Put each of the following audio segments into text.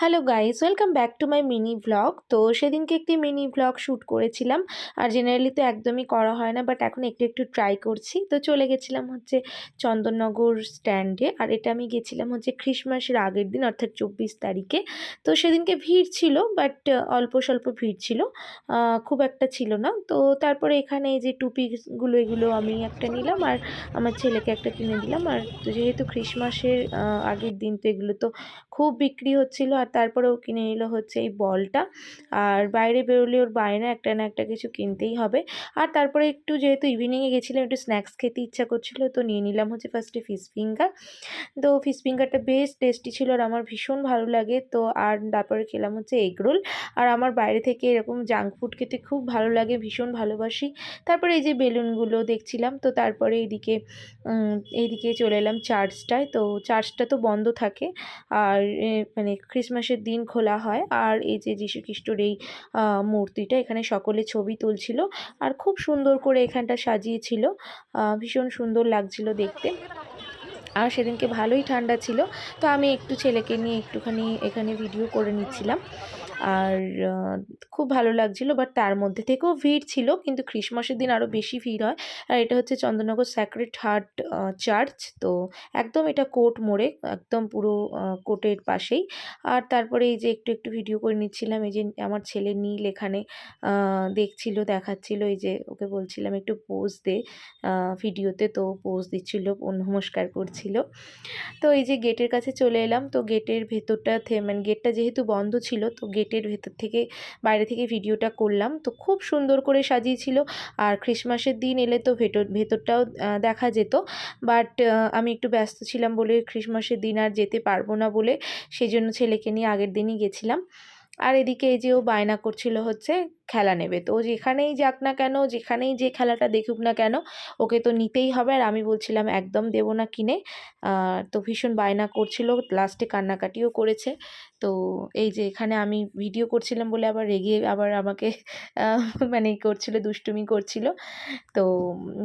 Hello guys welcome back to my mini vlog তো সেদিনকে একটি মিনি ব্লগ শ্যুট করেছিলাম। আর জেনারেলি তো একদমই করা হয় না বাট এখন একটু একটু ট্রাই করছি। তো চলে গেছিলাম হচ্ছে চন্দননগর স্ট্যান্ডে আর এটা আমি গেছিলাম হচ্ছে খ্রিসমাসের আগের দিন, অর্থাৎ চব্বিশ তারিখে। তো সেদিনকে ভিড় ছিল বাট অল্প স্বল্প ভিড় ছিল। খুব একটা ছিল না। তো তারপরে এখানে যে টুপিগুলো, এগুলো আমি একটা নিলাম। আর আমার ছেলেকে একটা কিনে দিলাম। আর যেহেতু খ্রিসমাসের আগের দিন, তো এগুলো তো খুব বিক্রি হচ্ছিল আর তারপরে ও কিনে নিল হচ্ছে এই বলটা। আর বাইরে বেরোলে ওর বাইরে একটা না একটা কিছু কিনতেই হবে। আর তারপরে একটু যেহেতু ইভিনিংয়ে গেছিলাম, একটু স্ন্যাক্স খেতে ইচ্ছা করছিল, তো নিয়ে নিলাম হচ্ছে ফার্স্টে ফিশ ফিঙ্গার তো ফিশ ফিঙ্গারটা বেশ টেস্টি ছিল আর আমার ভীষণ ভালো লাগে। তো আর তারপরে খেলাম হচ্ছে এগ রোল আর আমার বাইরে থেকে এরকম জাঙ্ক ফুড খেতে খুব ভালো লাগে, ভীষণ ভালোবাসি। তারপরে এই যে বেলুনগুলো দেখছিলাম, তো তারপরে এইদিকে এইদিকে চলে এলাম চার্চটায় তো চার্চটা তো বন্ধ থাকে। আর মানে ক্রিসমাসের দিন খোলা হয়। আর এই যে যীশু খ্রিস্টর এই মূর্তিটা, এখানে সকলে ছবি তুলছিল আর খুব সুন্দর করে এখানটা সাজিয়েছিল। ভীষণ সুন্দর লাগছিল দেখতে। আর সেদিনকে ভালোই ঠান্ডা ছিল। তো আমি একটু ছেলেকে নিয়ে একটুখানি এখানে ভিডিও করে নিচ্ছিলাম। আর খুব ভালো লাগছিল বাট তার মধ্যে থেকেও ভিড় ছিল, কিন্তু খ্রিসমাসের দিন আরও বেশি ভিড় হয়। আর এটা হচ্ছে চন্দ্রনগর স্যাক্রেট হার্ট চার্চ তো একদম এটা কোর্ট মোড়ে, একদম পুরো কোর্টের পাশেই। আর তারপরে এই যে একটু একটু ভিডিও করে নিচ্ছিলাম, এই যে আমার ছেলে নীল এখানে দেখছিল, দেখাচ্ছিল, এই যে ওকে বলছিলাম একটু পোজ দে ভিডিওতে তো পোজ দিচ্ছিল নমস্কার করছিল। তো এই যে গেটের কাছে চলে এলাম, তো গেটের ভেতরটা মানে গেটটা যেহেতু বন্ধ ছিল, তো গেট গেটের ভেতর থেকে, বাইরে থেকে ভিডিওটা করলাম। তো খুব সুন্দর করে সাজিয়েছিল। আর ক্রিসমাসের দিন এলে তো ভেতর, ভেতরটাও দেখা যেত। বাট আমি একটু ব্যস্ত ছিলাম বলে ক্রিসমাসের দিন আর যেতে পারব না বলে সেই জন্য ছেলেকে নিয়ে আগের দিনই গেছিলাম। আর এদিকে এই যে ও বায়না করছিল হচ্ছে, খেলা নেবে। তো যেখানেই যাক না কেন, যেখানেই যে খেলাটা দেখুক না কেন, ওকে তো নিতেই হবে। আর আমি বলছিলাম, একদম দেবো না কিনে। তো ভীষণ বায়না করছিল লাস্টে কান্নাকাটিও করেছে। তো এই যে এখানে আমি ভিডিও করছিলাম বলে আবার রেগে আবার আমাকে মানে করছিল, দুষ্টুমি করছিল। তো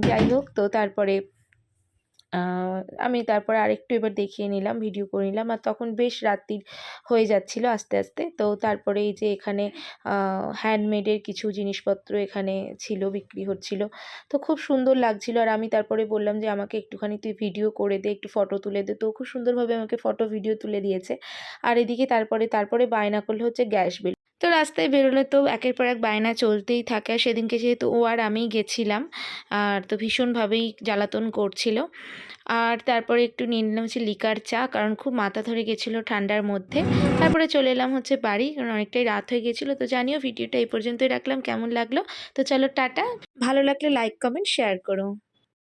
যাই হোক, তো তারপরে আমি তারপরে আরেকটু এবার দেখিয়ে নিলাম ভিডিও করে নিলাম। আর তখন বেশ রাত্রির হয়ে যাচ্ছিল আস্তে আস্তে। তো তারপরে এই যে এখানে হ্যান্ডমেডের কিছু জিনিসপত্র এখানে ছিল, বিক্রি হচ্ছিল। তো খুব সুন্দর লাগছিল। আর আমি তারপরে বললাম যে, আমাকে একটুখানি তুই ভিডিও করে দে, একটু ফটো তুলে দে। তো খুব সুন্দরভাবে আমাকে ফটো ভিডিও তুলে দিয়েছে। আর এদিকে তারপরে তারপরে বায়না করলে হচ্ছে গ্যাস বিল তো রাস্তায় বেরোলে তো একের পর এক বায়না চলতেই থাকে। আর সেদিনকে যেহেতু ও আর আমি গেছিলাম, আর তো ভীষণভাবেই জ্বালাতন করছিল। আর তারপরে একটু নিয়ে নিলাম হচ্ছে লিকার চা, কারণ খুব মাথা ধরে গেছিল ঠান্ডার মধ্যে। তারপরে চলে এলাম হচ্ছে বাড়ি, কারণ অনেকটাই রাত হয়ে গেছিল। তো জানিও ভিডিওটা এই পর্যন্তই রাখলাম, কেমন লাগল? তো চলো টাটা। ভালো লাগলে লাইক কমেন্ট শেয়ার করো।